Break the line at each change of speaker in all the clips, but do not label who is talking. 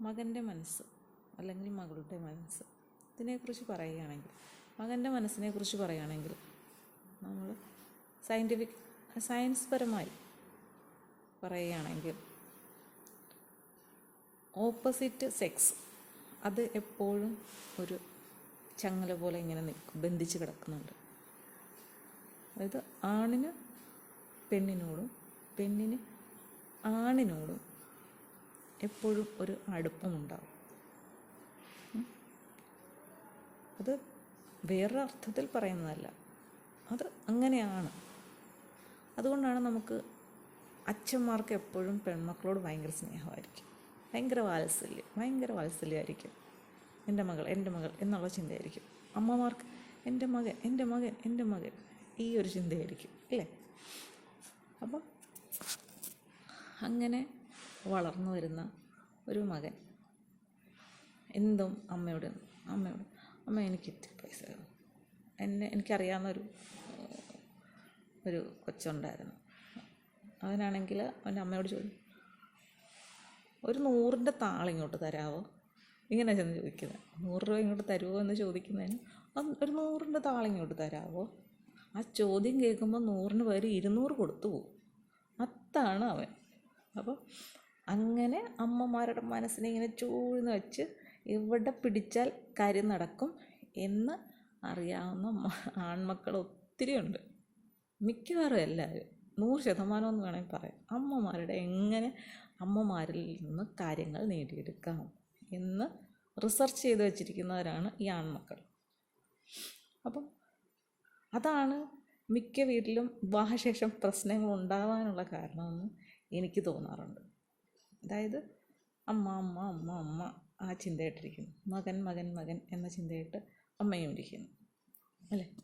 മകന്റെ മനസ്സ് അല്ലെങ്കിൽ മകളുടെ മനസ്സ് ഇതിനെക്കുറിച്ച് പറയുകയാണെങ്കിൽ മകന്റെ മനസ്സിനെക്കുറിച്ച് പറയുകയാണെങ്കിൽ നമ്മൾ സയന്റിഫിക് സയൻസ് പരമായി പറയുകയാണെങ്കിൽ ഓപ്പോസിറ്റ് സെക്സ് അത് എപ്പോഴും ഒരു ചങ്ങല പോലെ ഇങ്ങനെ നിൽക്കും ബന്ധിച്ച് കിടക്കുന്നുണ്ട്. അതായത് ആണിന് പെണ്ണിനോടും പെണ്ണിന് ആണിനോടും എപ്പോഴും ഒരു അടുപ്പമുണ്ടാവും. അത് വേറൊരു അർത്ഥത്തിൽ പറയുന്നതല്ല. അത് അങ്ങനെയാണ്. അതുകൊണ്ടാണ് നമുക്ക് അച്ഛന്മാർക്ക് എപ്പോഴും പെൺമക്കളോട് ഭയങ്കര സ്നേഹമായിരിക്കും. ഭയങ്കര വാത്സല്യം ഭയങ്കര വാത്സല്യമായിരിക്കും. എന്റെ മകൾ എന്റെ മകൾ എന്നുള്ള ചിന്തയായിരിക്കും. അമ്മമാർക്ക് എന്റെ മകൻ എന്റെ മകൻ എന്റെ മകൻ ഈ ഒരു ചിന്തയായിരിക്കും അല്ലേ? അപ്പം അങ്ങനെ വളർന്നു വരുന്ന ഒരു മകൻ. എന്തും അമ്മയോട് അമ്മയോട്. അമ്മ എനിക്ക് ഇത്തിരി പൈസ എന്നെ എനിക്കറിയാവുന്നൊരു ഒരു കൊച്ചുണ്ടായിരുന്നു. അവനാണെങ്കിൽ അവന്റെ അമ്മയോട് ചോദിച്ചു ഒരു നൂറിന്റെ താളിങ്ങോട്ട് തരാമോ ഇങ്ങനെ ചെന്ന് ചോദിക്കുന്നത് നൂറ് രൂപ ഇങ്ങോട്ട് തരുമോ എന്ന് ചോദിക്കുന്നതിന് "അത് ഒരു നൂറിന്റെ താളിങ്ങോട്ട് തരാമോ ആ ചോദ്യം കേൾക്കുമ്പോൾ നൂറിന് പേര് ഇരുന്നൂറ് കൊടുത്തു പോകും അത്താണ് അവൻ. അപ്പോൾ അങ്ങനെ അമ്മമാരുടെ മനസ്സിനെ ഇങ്ങനെ ചൂഴ്ന്ന് വെച്ച് ഇവിടെ പിടിച്ചാൽ കാര്യം നടക്കും എന്ന് അറിയാവുന്ന ആൺമക്കൾ ഒത്തിരിയുണ്ട് മിക്കവാറും എല്ലാവരും. നൂറ് ശതമാനം എന്ന് വേണമെങ്കിൽ പറയാം. അമ്മമാരുടെ എങ്ങനെ അമ്മമാരിൽ നിന്ന് കാര്യങ്ങൾ നേടിയെടുക്കാം എന്ന് റിസർച്ച് ചെയ്ത് വച്ചിരിക്കുന്നവരാണ് ഈ ആൺമക്കൾ. അപ്പം അതാണ് മിക്ക വീട്ടിലും വിവാഹശേഷം പ്രശ്നങ്ങൾ ഉണ്ടാകാനുള്ള കാരണമെന്ന് എനിക്ക് തോന്നാറുണ്ട്. അതായത് അമ്മ അമ്മ അമ്മ അമ്മ ആ ചിന്തയായിട്ടിരിക്കുന്നു. മകൻ മകൻ മകൻ എന്ന ചിന്തയായിട്ട് അമ്മയും ഇരിക്കുന്നു. അല്ലേ?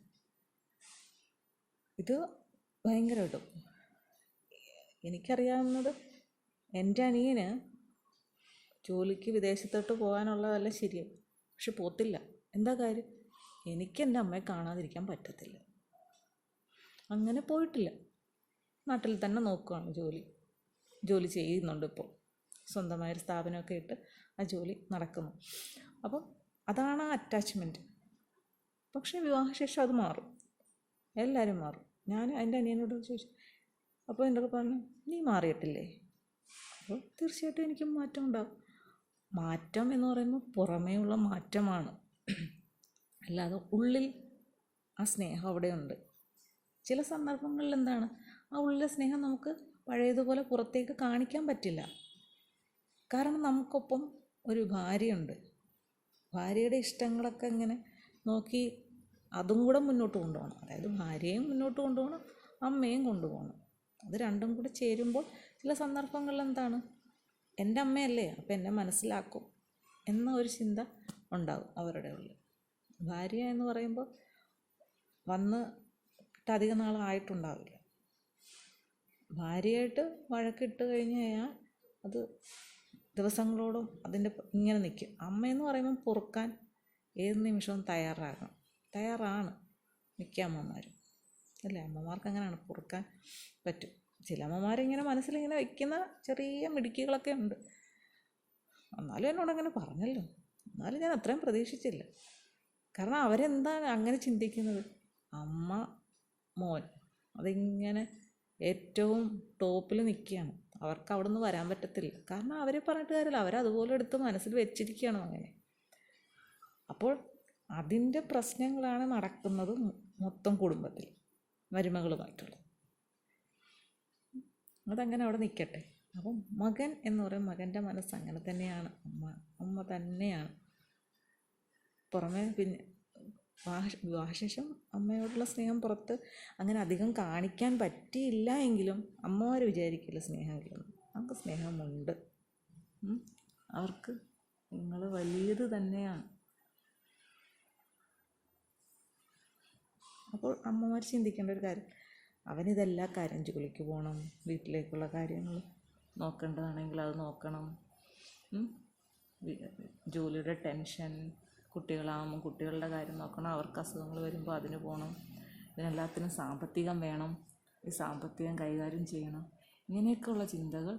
ഇത് ഭയങ്കരമായിട്ട് എനിക്കറിയാവുന്നത് എന്റെ അനിയന് ജോലിക്ക് വിദേശത്തോട്ട് പോകാനുള്ളതല്ല ശരിയും പക്ഷെ പോത്തില്ല. എന്താ കാര്യം? എനിക്ക് എന്റെ അമ്മയെ കാണാതിരിക്കാൻ പറ്റത്തില്ല. അങ്ങനെ പോയിട്ടില്ല. നാട്ടിൽ തന്നെ നോക്കുകയാണ് ജോലി. ജോലി ചെയ്യുന്നുണ്ട് ഇപ്പോൾ. സ്വന്തമായൊരു സ്ഥാപനമൊക്കെ ഇട്ട് ആ ജോലി നടക്കുന്നു. അപ്പം അതാണ് ആ അറ്റാച്ച്മെന്റ് പക്ഷേ വിവാഹശേഷം അത് മാറും. എല്ലാവരും മാറും. ഞാൻ എന്റെ അനിയനോട് ചോദിച്ചു അപ്പോൾ എന്റെ പറഞ്ഞു നീ മാറിയിട്ടില്ലേ? അപ്പോൾ തീർച്ചയായിട്ടും എനിക്ക് മാറ്റം ഉണ്ടാകും മാറ്റം എന്ന് പറയുമ്പോൾ പുറമേയുള്ള മാറ്റമാണ്. അല്ലാതെ ഉള്ളിൽ ആ സ്നേഹം അവിടെയുണ്ട്. ചില സന്ദർഭങ്ങളിൽ എന്താണ്? ആ ഉള്ളിലെ സ്നേഹം നമുക്ക് പഴയതുപോലെ പുറത്തേക്ക് കാണിക്കാൻ പറ്റില്ല. കാരണം നമുക്കൊപ്പം ഒരു ഭാര്യയുണ്ട്. ഭാര്യയുടെ ഇഷ്ടങ്ങളൊക്കെ ഇങ്ങനെ നോക്കി അതും കൂടെ മുന്നോട്ട് കൊണ്ടുപോകണം. അതായത് ഭാര്യയും മുന്നോട്ട് കൊണ്ടുപോകണം അമ്മയും കൊണ്ടുപോകണം. അത് രണ്ടും കൂടെ ചേരുമ്പോൾ ചില സന്ദർഭങ്ങളിൽ എന്താണ്? എന്റെ അമ്മയല്ലേ അപ്പം എന്നെ മനസ്സിലാക്കും എന്ന ഒരു ചിന്ത ഉണ്ടാകും അവരുടെ ഉള്ളിൽ. ഭാര്യ എന്ന് പറയുമ്പോൾ വന്ന് അധികം നാളായിട്ടുണ്ടാവില്ല ഭാര്യയായിട്ട് വഴക്കിട്ട് കഴിഞ്ഞ് കഴിഞ്ഞാൽ അത് ദിവസങ്ങളോടും അതിന്റെ ഇങ്ങനെ നിൽക്കും. അമ്മയെന്ന് പറയുമ്പോൾ പൊറുക്കാൻ ഏത് നിമിഷവും തയ്യാറാകണം. തയ്യാറാണ് മിക്ക അമ്മമാരും. അല്ലേ? അമ്മമാർക്ക് അങ്ങനെയാണ് പൊറുക്കാൻ പറ്റും. ചില അമ്മമാരിങ്ങനെ മനസ്സിലിങ്ങനെ വയ്ക്കുന്ന ചെറിയ മിടുക്കികളൊക്കെ ഉണ്ട്. എന്നാലും എന്നോട് അങ്ങനെ പറഞ്ഞല്ലോ. എന്നാലും ഞാൻ അത്രയും പ്രതീക്ഷിച്ചില്ല. കാരണം അവരെന്താണ് അങ്ങനെ ചിന്തിക്കുന്നത്? അമ്മ മോൻ അതിങ്ങനെ ഏറ്റവും ടോപ്പിൽ നിൽക്കുകയാണ്. അവർക്ക് അവിടെ നിന്ന് വരാൻ പറ്റത്തില്ല. കാരണം അവരെ പറഞ്ഞിട്ട് കാര്യമില്ല. അവരതുപോലെ എടുത്ത് മനസ്സിൽ വെച്ചിരിക്കുകയാണ് അങ്ങനെ. അപ്പോൾ അതിന്റെ പ്രശ്നങ്ങളാണ് നടക്കുന്നത് മൊത്തം കുടുംബത്തിൽ. മരുമകളുമായിട്ടുള്ളത്. അതങ്ങനെ അവിടെ നിൽക്കട്ടെ. അപ്പം മകൻ എന്ന് പറയും മകന്റെ മനസ്സ് അങ്ങനെ തന്നെയാണ്. അമ്മ അമ്മ തന്നെയാണ്. പുറമെ പിന്നെ വിവാഹ വിവാഹശേഷം അമ്മയോടുള്ള സ്നേഹം പുറത്ത് അങ്ങനെ അധികം കാണിക്കാൻ പറ്റിയില്ല എങ്കിലും അമ്മമാർ വിചാരിക്കില്ല സ്നേഹമില്ലെന്ന് നമുക്ക് സ്നേഹമുണ്ട്. അവർക്ക് നിങ്ങൾ വലിയത് തന്നെയാണ്. അപ്പോൾ അമ്മമാർ ചിന്തിക്കേണ്ട ഒരു കാര്യം. അവനിതെല്ലാ കാര്യം ജോലിക്ക് പോകണം വീട്ടിലേക്കുള്ള കാര്യങ്ങൾ നോക്കേണ്ടതാണെങ്കിൽ അത് നോക്കണം. ജോലിയുടെ ടെൻഷൻ കുട്ടികളാകുമ്പോൾ കുട്ടികളുടെ കാര്യം നോക്കണം അവർക്ക് അസുഖങ്ങൾ വരുമ്പോൾ അതിന് പോകണം ഇതിനെല്ലാത്തിനും സാമ്പത്തികം വേണം ഈ സാമ്പത്തികം കൈകാര്യം ചെയ്യണം. ഇങ്ങനെയൊക്കെയുള്ള ചിന്തകൾ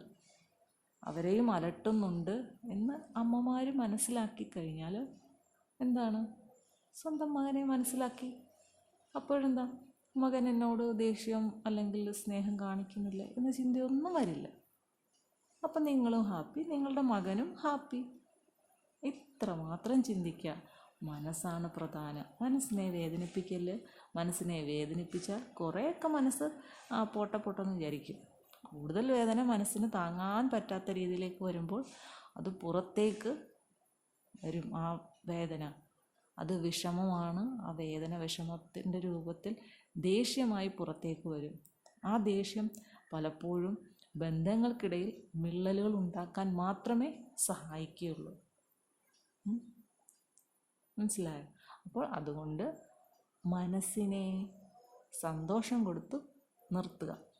അവരെയും അലട്ടുന്നുണ്ട് എന്ന് അമ്മമാർ മനസ്സിലാക്കി കഴിഞ്ഞാൽ എന്താണ്? സ്വന്തം മകനെ മനസ്സിലാക്കി. അപ്പോഴെന്താ? മകൻ എന്നോട് ദേഷ്യം അല്ലെങ്കിൽ സ്നേഹം കാണിക്കുന്നില്ല എന്ന ചിന്തയൊന്നും വരില്ല. അപ്പം നിങ്ങളും ഹാപ്പി നിങ്ങളുടെ മകനും ഹാപ്പി ഇത്ര മാത്രം ചിന്തിക്കുക മനസ്സാണ് പ്രധാനം. മനസ്സിനെ വേദനിപ്പിക്കൽ മനസ്സിനെ വേദനിപ്പിച്ചാൽ കുറേയൊക്കെ മനസ്സ് പോട്ടെ പൊട്ടെന്ന് വിചാരിക്കും. കൂടുതൽ വേദന മനസ്സിന് താങ്ങാൻ പറ്റാത്ത രീതിയിലേക്ക് വരുമ്പോൾ അത് പുറത്തേക്ക് വരും ആ വേദന. അത് വിഷമമാണ്. ആ വേദന വിഷമത്തിന്റെ രൂപത്തിൽ ദേഷ്യമായി പുറത്തേക്ക് വരും. ആ ദേഷ്യം പലപ്പോഴും ബന്ധങ്ങൾക്കിടയിൽ വിള്ളലുകൾ ഉണ്ടാക്കാൻ മാത്രമേ സഹായിക്കുകയുള്ളൂ. മനസ്സിലായോ? അപ്പോൾ അതുകൊണ്ട് മനസ്സിനെ സന്തോഷം കൊടുത്തു നിർത്തുക.